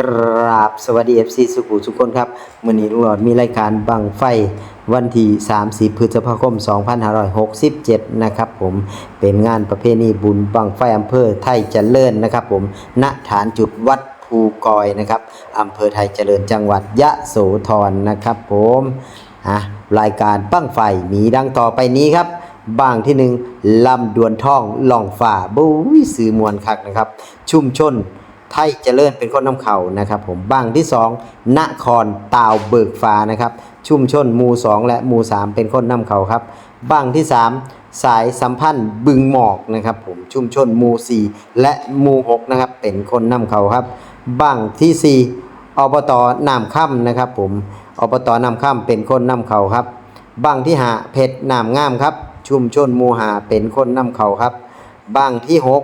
กราบสวัสดี FC สุขุทุกคนครับมื้อนี้ลุงหลอดมีรายการบังไฟวันที่ 30 พฤษภาคม 2567 นะครับผมเป็นงานประเพณีบุญบังไฟอำเภอไทยเจริญนะครับผมณฐานจุดวัดภูกอยนะครับอำเภอไทยเจริญจังหวัดยะโสธรนะครับผมอะรายการบังไฟมีดังต่อไปนี้ครับบางที่หนึ่งลำดวนท่องล่องฝ่าบุ้ยสื่อมวลคักนะครับ ชุมชน ไทยเจริญเป็นคนนำเขานะครับผมบางที่สองนครตาวเบิกฟ้านะครับชุมชนหมู่สองและหมู่สามเป็นคนนำเขาครับบางที่สามสายสัมพันธ์บึงหมอกนะครับผมชุมชนหมู่สี่และหมู่หกนะครับเป็นคนนำเขาครับบางที่สี่อบตนามค่ำนะครับผมอบตนามค่ำเป็นคนนำเขาครับบางที่หาเพชรนามงามครับชุมชนหมู่หาเป็นคนนำเขาครับบางที่หก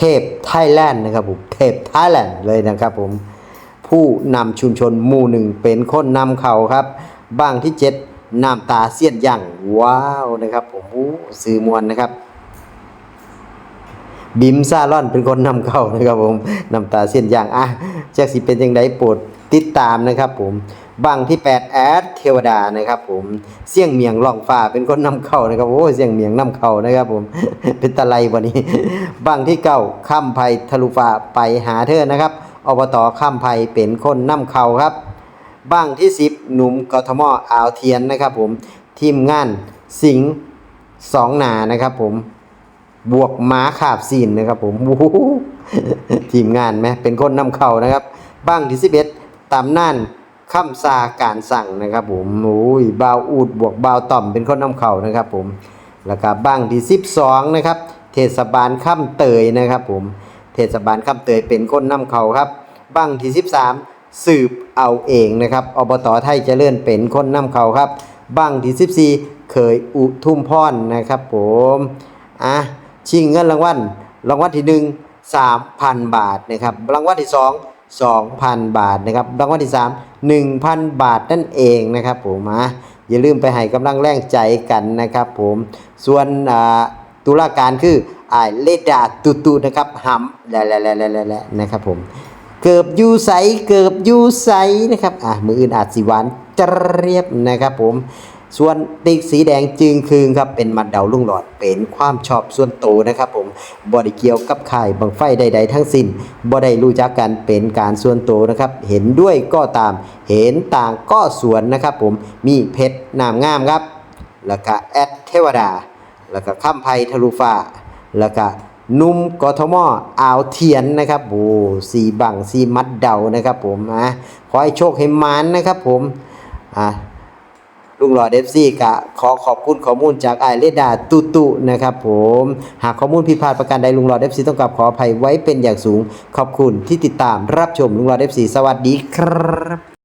เทพไทยแลนด์นะครับผมเทพไทยแลนด์เลยนะครับผมผู้นำชุมชนหมู่หนึ่งเป็นคนนำเขาครับบ้างที่เจ็ดน้ำตาเสียดยั่งว้าวนะครับผมอู้สื่อมวลนะครับ บิมซาลอนเป็นคนนำเข้านะครับผมน้ำตาเส้นอย่างอะจากสิเป็นยังไงโปรดติดตามนะครับผม บางที่8แอดเทวดานะครับผมเสี่ยงเมียงล่องฟ้าเป็นคนนำเข้านะครับโอ้เสี่ยงเมียงนำเข้านะครับผมเป็นตะไลวันนี้บางที่เก้าข้ามภัยทะลุฟ้าไปหาเธอนะครับอบตข้ามภัยเป็นคนนำเข้าครับบ้างที่ 10 หนุ่มกทมอ่าวเทียนนะครับผมทีมงานสิงสองหนานะครับผมบวกม้าขาบซีนนะครับผมโอ้ทีมงานไหมเป็นคนนำเข้านะครับบ้างที่สิบเอ็ดตำน่าน คำซาการสั่งนะครับผมโอ้ยบาวอูดบวกบาวต่อมเป็นคนนำเข้านะครับผมแล้วก็บ้างที่สิบสองนะครับเทศบาลข้าเตยนะครับผมเทศบาลข้าเตยเป็นคนนำเข้าครับบ้างที่สิบสามสืบเอาเองนะครับอบตไทยเจริญเป็นคนนำเข้าครับบ้างที่สิบสี่เคยอุทุ่มพรนะครับผมอะชิงเงินรางวัลรางวัลที่หนึ่งสามพันบาทนะครับรางวัลที่ส องสองพันบาทนะครับรางวัลที่สามหนึ่งพันบาทนั่นเองนะครับผมอะอย่าลืมไปให้กำลังแรงใจกันนะครับผมส่วนตุลาการคือไอเลดาตุตุนะครับหำและและและและและและนะครับผมเกือบยูใสเกือบยูใสนะครับอะมืออื่นอาจสิหวานเจรียบนะครับผม ส่วนติ๊กสีแดงจึงคืนครับเป็นมัดเดาลุ่งหลอดเป็นความชอบส่วนตัวนะครับผมบ่ได้เกี่ยวกับข่ายบังไฟใด ๆ ทั้งสิ้นบ่ได้รู้จักกันเป็นการส่วนตัวนะครับเห็นด้วยก็ตาม เห็นต่างก็สวนนะครับผมมีเพชรนามงามครับ แล้วก็แอดเทวดา แล้วก็ข้ามไพทะลุฟ้าแล้วก็นุ่มกทมอ่าวเทียนนะครับโอ้สีบังสีมัดเดานะครับผมอะขอให้โชคให้มานนะครับผมอะ ลุงหล่อเดฟซี่กะขอขอบคุณข้อมูลจากไอเลดาตุตุนะครับผมหากข้อมูลผิดพลาดประการใดลุงหล่อเดฟซี่ต้องกราบขออภัยไว้เป็นอย่างสูง ขอบคุณที่ติดตามรับชมลุงหล่อเดฟซี่สวัสดีครับ